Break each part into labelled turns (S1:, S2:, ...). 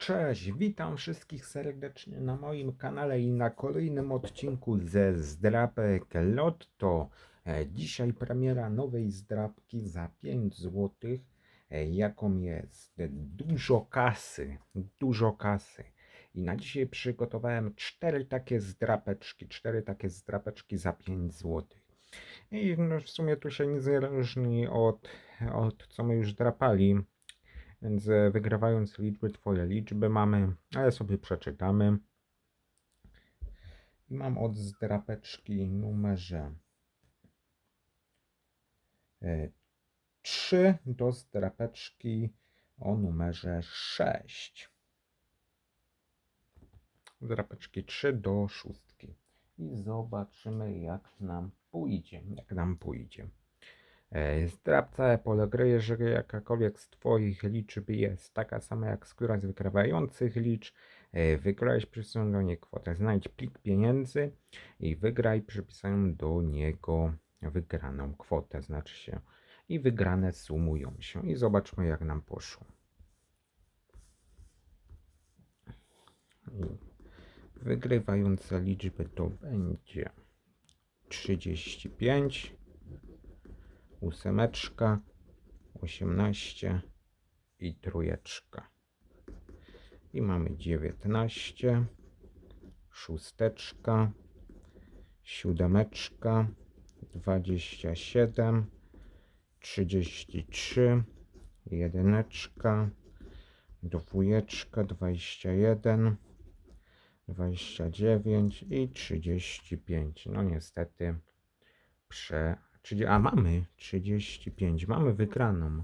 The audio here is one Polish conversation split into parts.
S1: Cześć, witam wszystkich serdecznie na moim kanale i na kolejnym odcinku ze zdrapek Lotto. E, Dzisiaj premiera nowej zdrapki za 5 zł, jaką jest dużo kasy, dużo kasy. I na dzisiaj przygotowałem cztery takie zdrapeczki, cztery takie zdrapeczki za 5 zł. I no, w sumie tu się nic nie różni od, od co my już drapali. Więc e, wygrywając liczby, twoje liczby mamy, ale sobie przeczytamy. I mam od zdrapeczki numerze 3 do zdrapeczki o numerze 6. Zdrapeczki 3 do szóstki. I zobaczymy jak nam pójdzie. Jak nam pójdzie. E, Zdrabca polegry, jeżeli jakakolwiek z Twoich liczb jest taka sama jak z któraś z wygrywających liczb, e, wygrałeś przypisując do niej kwotę. Znajdź plik pieniędzy i wygraj przypisując do niego wygraną kwotę, znaczy się i wygrane sumują się. I zobaczmy jak nam poszło. I wygrywające liczby to będzie 35 ósemeczka, osiemnaście i trójeczka. I mamy dziewiętnaście, szósteczka, siódemeczka, dwadzieścia siedem, trzydzieści trzy, jedyneczka, dwójeczka, dwadzieścia jeden, dwadzieścia dziewięć i trzydzieści pięć. No niestety prze 30, a mamy 35. Mamy wygraną.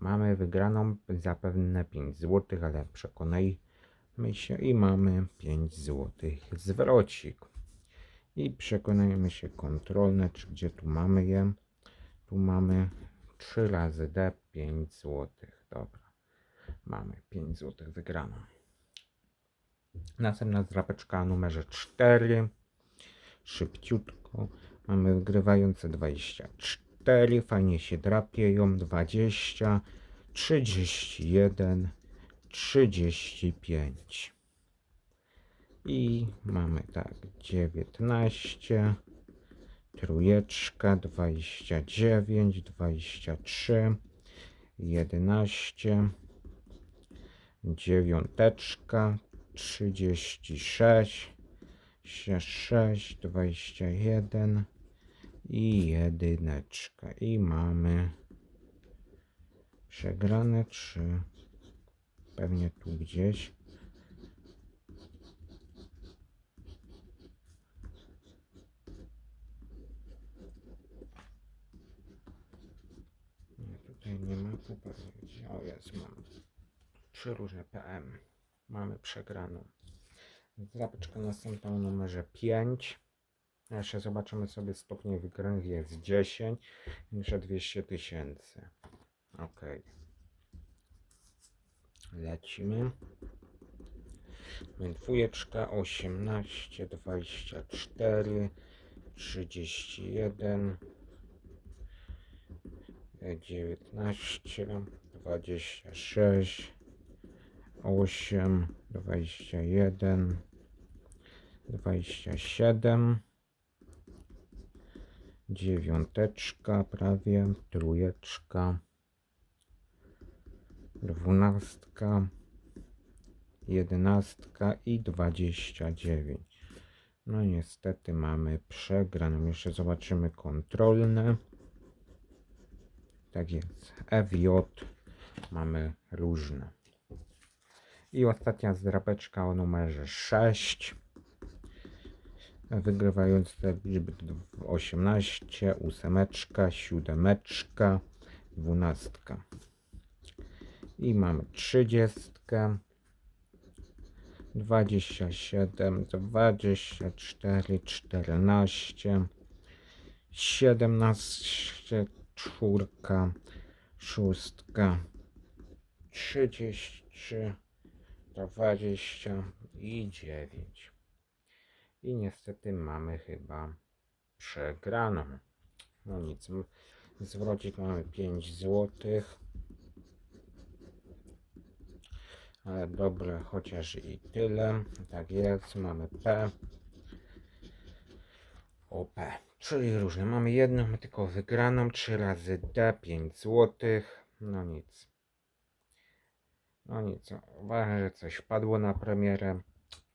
S1: Mamy wygraną zapewne 5 zł, ale przekonajmy się i mamy 5 zł zwrocik. I przekonajmy się kontrolne, czy gdzie tu mamy je. Tu mamy 3 razy D 5 zł. Dobra. Mamy 5 zł wygraną. Następna zdrapeczka o numerze 4. Szybciutko. Mamy wygrywające 24, fajnie się drapieją 20, 31, 35. I mamy tak 19, trójeczka 29, 23, 11, dziewiąteczka 36, 6, 21, i jedyneczka. I mamy przegrane trzy. Pewnie tu gdzieś. Nie, tutaj nie ma. Pewnie gdzie. O jest, mam trzy różne PM. Mamy przegraną. Zapeczka następna numerze 5. Jeszcze zobaczymy sobie stopnie wygranych jest 10, jeszcze 200 tysięcy. Ok. Lecimy. Dwójeczka 18, 24, 31, 19, 26, 8, 21, 27 dziewiąteczka prawie, trójeczka, dwunastka, jedenastka i dwadzieścia dziewięć. No niestety mamy przegraną. Jeszcze zobaczymy kontrolne. Tak jest. FJ mamy różne. I ostatnia zdrapeczka o numerze 6 wygrywając te liczby 18, 8, 7, 12. I mamy 30, 27, 24, 14, 17, 4, 6, 33, 20 i 9. I niestety mamy chyba przegraną. No nic. Zwrocik mamy 5 zł. Ale dobre, chociaż i tyle. Tak jest, mamy P. O P. Czyli różne. Mamy jedną tylko wygraną. 3 razy D, 5 złotych. No nic. No nic. Uważam, że coś padło na premierę.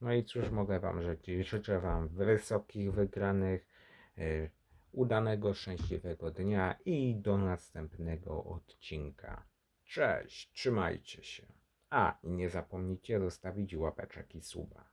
S1: No i cóż mogę Wam życzyć? Życzę Wam wysokich wygranych, y, udanego, szczęśliwego dnia i do następnego odcinka. Cześć, trzymajcie się. A, i nie zapomnijcie zostawić łapeczek i suba.